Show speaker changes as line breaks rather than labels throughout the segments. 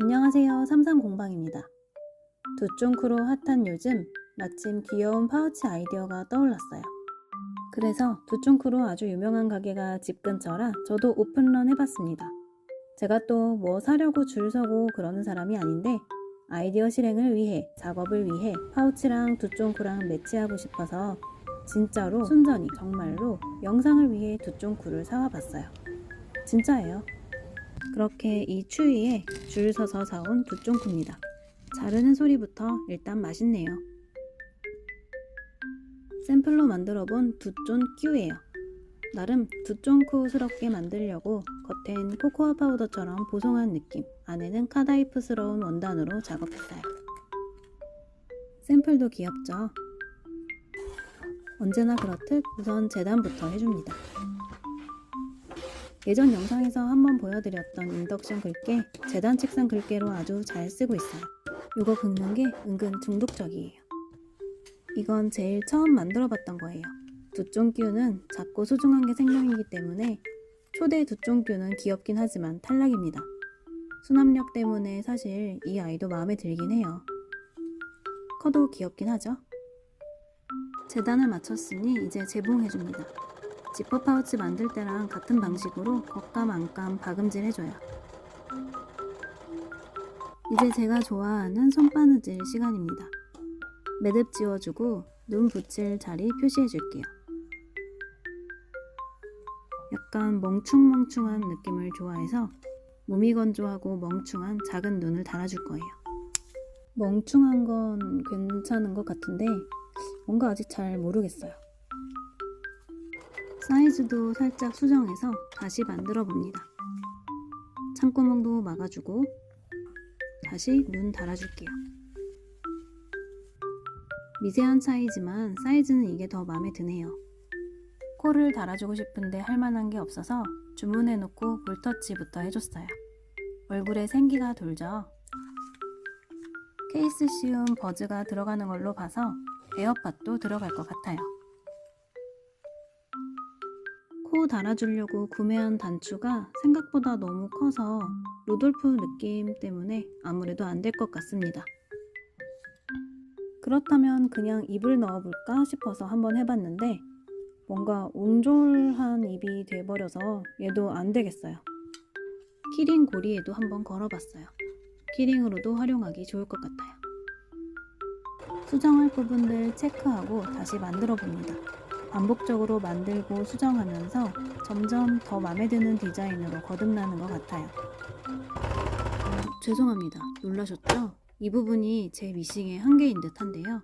안녕하세요. 삼삼공방입니다. 두쫑크로 핫한 요즘 마침 귀여운 파우치 아이디어가 떠올랐어요. 그래서 두쫑크로 아주 유명한 가게가 집 근처라 저도 오픈런 해봤습니다. 제가 또 뭐 사려고 줄 서고 그러는 사람이 아닌데 아이디어 실행을 위해 작업을 위해 파우치랑 두쫑크랑 매치하고 싶어서 진짜로 순전히 정말로 영상을 위해 두쫑크를 사와봤어요. 진짜예요. 그렇게 이 추위에 줄 서서 사온 두쫑쿠입니다. 자르는 소리부터 일단 맛있네요. 샘플로 만들어 본 두쫀 큐예요. 나름 두쫑쿠스럽게 만들려고 겉엔 코코아 파우더처럼 보송한 느낌, 안에는 카다이프스러운 원단으로 작업했어요. 샘플도 귀엽죠? 언제나 그렇듯 우선 재단부터 해줍니다. 예전 영상에서 한번 보여드렸던 인덕션 글게 재단 책상 글게로 아주 잘 쓰고 있어요. 이거 긁는 게 은근 중독적이에요. 이건 제일 처음 만들어봤던 거예요. 두쫑규는 작고 소중한 게 생명이기 때문에 초대 두쫑규는 귀엽긴 하지만 탈락입니다. 수납력 때문에 사실 이 아이도 마음에 들긴 해요. 커도 귀엽긴 하죠? 재단을 마쳤으니 이제 재봉해줍니다. 지퍼 파우치 만들 때랑 같은 방식으로 겉감 안감 박음질 해줘요. 이제 제가 좋아하는 손바느질 시간입니다. 매듭 지워주고 눈 붙일 자리 표시해줄게요. 약간 멍충멍충한 느낌을 좋아해서 몸이 건조하고 멍충한 작은 눈을 달아줄 거예요. 멍충한 건 괜찮은 것 같은데 뭔가 아직 잘 모르겠어요. 사이즈도 살짝 수정해서 다시 만들어 봅니다. 창구멍도 막아주고 다시 눈 달아줄게요. 미세한 차이지만 사이즈는 이게 더 마음에 드네요. 코를 달아주고 싶은데 할 만한 게 없어서 주문해놓고 볼터치부터 해줬어요. 얼굴에 생기가 돌죠. 케이스 씌운 버즈가 들어가는 걸로 봐서 에어팟도 들어갈 것 같아요. 코 달아주려고 구매한 단추가 생각보다 너무 커서 루돌프 느낌 때문에 아무래도 안 될 것 같습니다. 그렇다면 그냥 입을 넣어볼까 싶어서 한번 해봤는데 뭔가 온졸한 입이 돼버려서 얘도 안 되겠어요. 키링 고리에도 한번 걸어봤어요. 키링으로도 활용하기 좋을 것 같아요. 수정할 부분들 체크하고 다시 만들어 봅니다. 반복적으로 만들고 수정하면서 점점 더 마음에 드는 디자인으로 거듭나는 것 같아요. 어, 죄송합니다. 놀라셨죠? 이 부분이 제 미싱의 한계인 듯 한데요.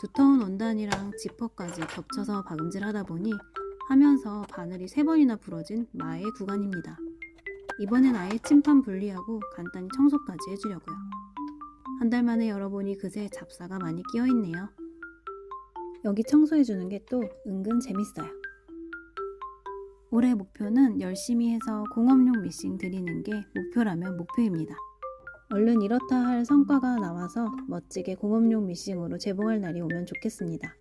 두터운 원단이랑 지퍼까지 겹쳐서 박음질 하다 보니 하면서 바늘이 세 번이나 부러진 마의 구간입니다. 이번엔 아예 침판 분리하고 간단히 청소까지 해주려고요. 한 달 만에 열어보니 그새 잡사가 많이 끼어있네요. 여기 청소해주는 게 또 은근 재밌어요. 올해 목표는 열심히 해서 공업용 미싱 드리는 게 목표라면 목표입니다. 얼른 이렇다 할 성과가 나와서 멋지게 공업용 미싱으로 재봉할 날이 오면 좋겠습니다.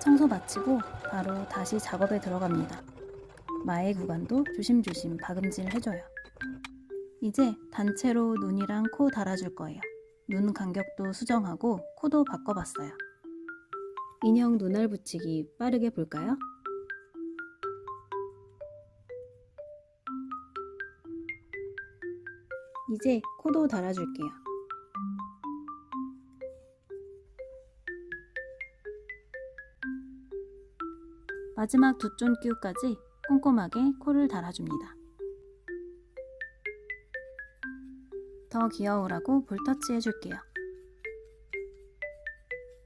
청소 마치고 바로 다시 작업에 들어갑니다. 마의 구간도 조심조심 박음질 해줘요. 이제 단체로 눈이랑 코 달아줄 거예요. 눈 간격도 수정하고 코도 바꿔봤어요. 인형 눈알 붙이기 빠르게 볼까요? 이제 코도 달아줄게요. 마지막 두 쫀끼우까지 꼼꼼하게 코를 달아줍니다. 더 귀여우라고 볼터치 해줄게요.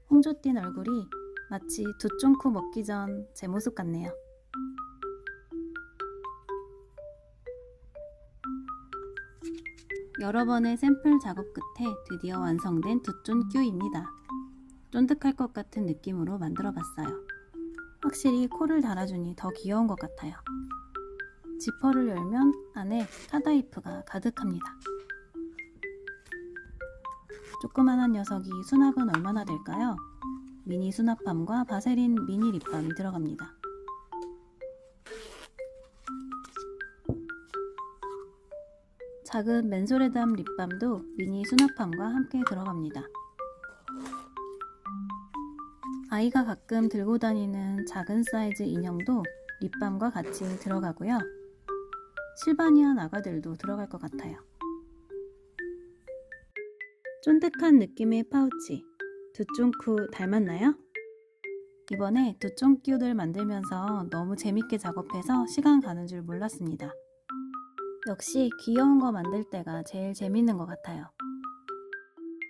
홍조띤 얼굴이 마치 두쫑코 먹기 전 제 모습 같네요. 여러 번의 샘플 작업 끝에 드디어 완성된 두쫀 큐입니다. 쫀득할 것 같은 느낌으로 만들어 봤어요. 확실히 코를 달아주니 더 귀여운 것 같아요. 지퍼를 열면 안에 카다이프가 가득합니다. 조그만한 녀석이 수납은 얼마나 될까요? 미니 수납함과 바세린 미니 립밤이 들어갑니다. 작은 맨솔에 담 립밤도 미니 수납함과 함께 들어갑니다. 아이가 가끔 들고 다니는 작은 사이즈 인형도 립밤과 같이 들어가고요. 실바니아 아가들도 들어갈 것 같아요. 쫀득한 느낌의 파우치. 두쫑쿠 닮았나요? 이번에 두쫑큐를 만들면서 너무 재밌게 작업해서 시간 가는 줄 몰랐습니다. 역시 귀여운 거 만들 때가 제일 재밌는 것 같아요.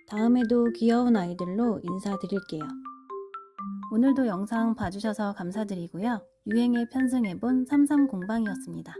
다음에도 귀여운 아이들로 인사드릴게요. 오늘도 영상 봐주셔서 감사드리고요. 유행에 편승해본 삼삼공방이었습니다.